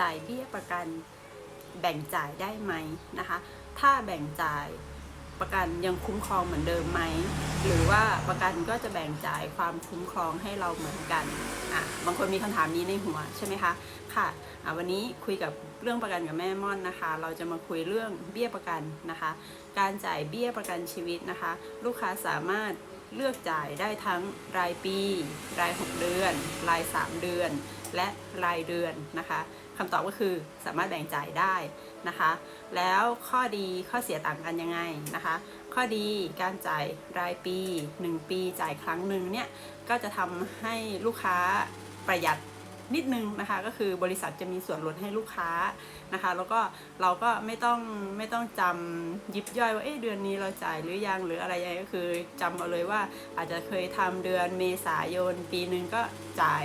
จ่ายเบี้ยประกันแบ่งจ่ายได้ไหมนะคะ ถ้าแบ่งจ่ายประกันยังคุ้มครองเหมือนเดิมไหม หรือว่าประกันก็จะแบ่งจ่ายความคุ้มครองให้เราเหมือนกันอะบางคนมีคำถามนี้ในหัวใช่ไหมคะ ค่ะอะวันนี้คุยกับเรื่องประกันกับแม่ม่อนนะคะ เราจะมาคุยเรื่องเบี้ยประกันนะคะ การจ่ายเบี้ยประกันชีวิตนะคะ ลูกค้าสามารถ เลือกจ่ายได้ทั้งรายปี ราย 6 เดือน ราย 3 เดือน และรายเดือนนะคะคำตอบก็คือสามารถแบ่งจ่ายได้นะคะ แล้วข้อดีข้อเสียต่างกันยังไงนะคะ ข้อดีการจ่ายรายปี 1 ปีจ่ายครั้งหนึ่งเนี่ยก็จะทำให้ลูกค้าประหยัด นิดนึงนะคะ ก็คือบริษัทจะมีส่วนลดให้ลูกค้านะคะ แล้วก็เราก็ไม่ต้องไม่ต้องจำยิบย่อยว่าเอ๊ะเดือนนี้เราจ่ายหรือยังหรืออะไรยังไงก็คือจำเอาเลยว่าอาจจะเคยทำเดือนเมษายน ปีหนึ่งก็จ่าย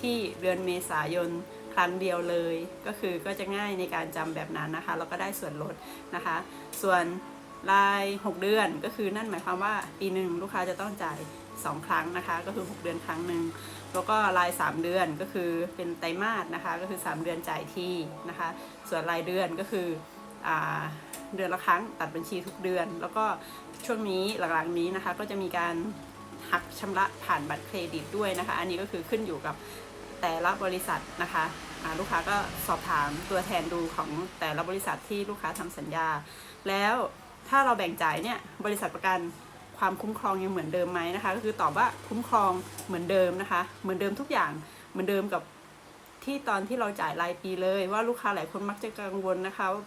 ที่เดือนเมษายนครั้งเดียวเลยก็คือก็จะง่ายในการจำแบบนั้นนะคะแล้วก็ได้ส่วนลดนะคะ ส่วนราย 6 เดือนก็คือนั่นหมายความว่าปีหนึ่งลูกค้าจะต้องจ่าย 2 ครั้งนะคะ ก็คือ 6 เดือนครั้งหนึ่งแล้วก็ราย 3 เดือนก็คือเป็นไตรมาสนะคะ ก็คือ 3 เดือนจ่ายที่นะคะ ส่วนรายเดือนก็คืออเดือนละครั้งตัดบัญชีทุกเดือน แล้วก็ช่วงนี้หลังๆนี้นะคะ ก็จะมีการหักชำระผ่านบัตรเครดิตด้วยนะคะ อันนี้ก็คือขึ้นอยู่กับแต่ละบริษัทนะคะลูกค้าก็สอบถามตัวแทนดูของแต่ละบริษัทที่ลูกค้าทำสัญญา แล้วถ้าเราแบ่งจ่ายเนี่ยบริษัทประกัน ความคุ้มครองยังเหมือนเดิมไหมนะคะ ก็คือตอบว่าคุ้มครองเหมือนเดิมนะคะ เหมือนเดิมทุกอย่างเหมือนเดิมกับที่ตอนที่เราจ่ายรายปีเลย ว่าลูกค้าหลายคนมักจะกังวลนะคะว่า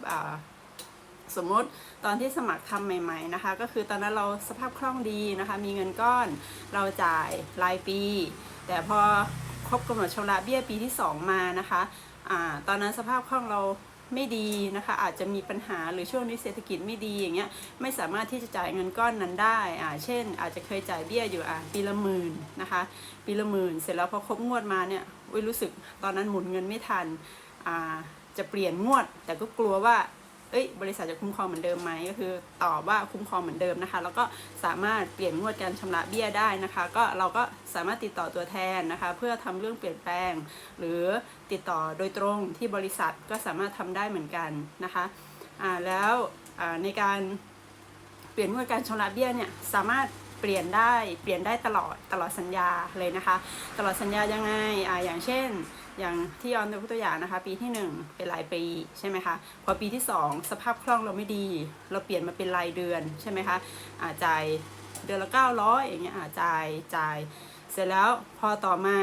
สมมติตอนที่สมัครทำใหม่ ๆนะคะ ก็คือตอนนั้นเราสภาพคล่องดีนะคะ มีเงินก้อนเราจ่ายรายปี แต่พอครบกำหนดชำระเบี้ยปีที่ 2 มานะคะอ่าตอนนั้นสภาพคล่องเรา ไม่ดีนะคะ อาจจะมีปัญหาหรือช่วงนี้เศรษฐกิจไม่ดีอย่างเงี้ยไม่สามารถที่จะจ่ายเงินก้อนนั้นได้อ่าเช่น อาจจะเคยจ่ายเบี้ยอยู่อ่าปีละหมื่นนะคะ ปีละหมื่นเสร็จแล้วพอครบงวดมาเนี่ยอุ้ยรู้สึกตอนนั้นหมุนเงินไม่ทันอ่าจะเปลี่ยนงวด แต่ก็กลัวว่า เอ้ยบริษัทจะคุ้มครองเหมือนเดิมไหมก็คือตอบว่าคุ้มครองเหมือนเดิมนะคะ แล้วก็สามารถเปลี่ยนงวดการชำระเบี้ยได้นะคะ ก็เราก็สามารถติดต่อตัวแทนนะคะ เพื่อทำเรื่องเปลี่ยนแปลง หรือติดต่อโดยตรงที่บริษัทก็สามารถทำได้เหมือนกันนะคะอ่าแล้วอ่าในการเปลี่ยนงวดการชำระเบี้ยเนี่ยสามารถ เปลี่ยนได้เปลี่ยนได้ตลอดตลอดสัญญาเลยนะคะ ตลอดสัญญายังไงอ่าอย่างเช่น อย่างที่ยอนยกตัวอย่างนะคะ ปีที่ 1 เป็นรายปีใช่ไหมคะพอปีที่ 2 สภาพคล่องเราไม่ดี เราเปลี่ยนมาเป็นรายเดือนใช่ไหมคะอ่าจ่ายเดือนละ 900อย่างเงี้ยอ่าจ่ายจ่ายเสร็จแล้วพอต่อมา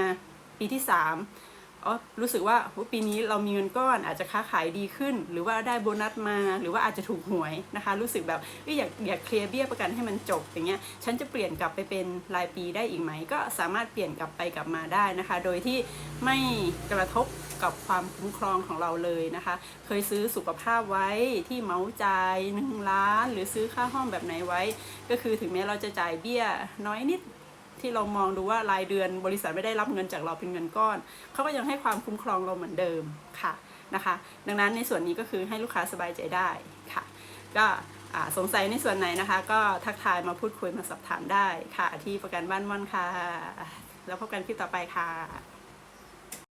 ปีที่ 3 อ๋อรู้สึกว่าปีนี้เรามีเงินก้อนอาจจะค้าขายดีขึ้น หรือว่าได้โบนัสมา หรือว่าอาจจะถูกหวยนะคะ รู้สึกแบบอยอยากอยากเคลียร์เบี้ยประกันให้มันจบอย่างเงี้ยฉันจะเปลี่ยนกลับไปเป็นรายปีได้อีกไหม ก็สามารถเปลี่ยนกลับไปกลับมาได้นะคะ โดยที่ไม่กระทบกับความคุ้มครองของเราเลยนะคะ เคยซื้อสุขภาพไว้ที่เมาจ่ายหนึ่งล้าน หรือซื้อค่าห้องแบบไหนไว้ ก็คือถึงแม้เราจะจ่ายเบี้ยน้อยนิด ที่เรามองดูว่ารายเดือนบริษัทไม่ได้รับเงินจากเราเป็นเงินก้อน เขาก็ยังให้ความคุ้มครองเราเหมือนเดิมค่ะนะคะ ดังนั้นในส่วนนี้ก็คือให้ลูกค้าสบายใจได้ค่ะ ก็สงสัยในส่วนไหนนะคะ ก็ทักทายมาพูดคุยมาสอบถามได้ค่ะ ที่ประกันบ้านม่อนค่ะ แล้วพบกันคลิปต่อไปค่ะ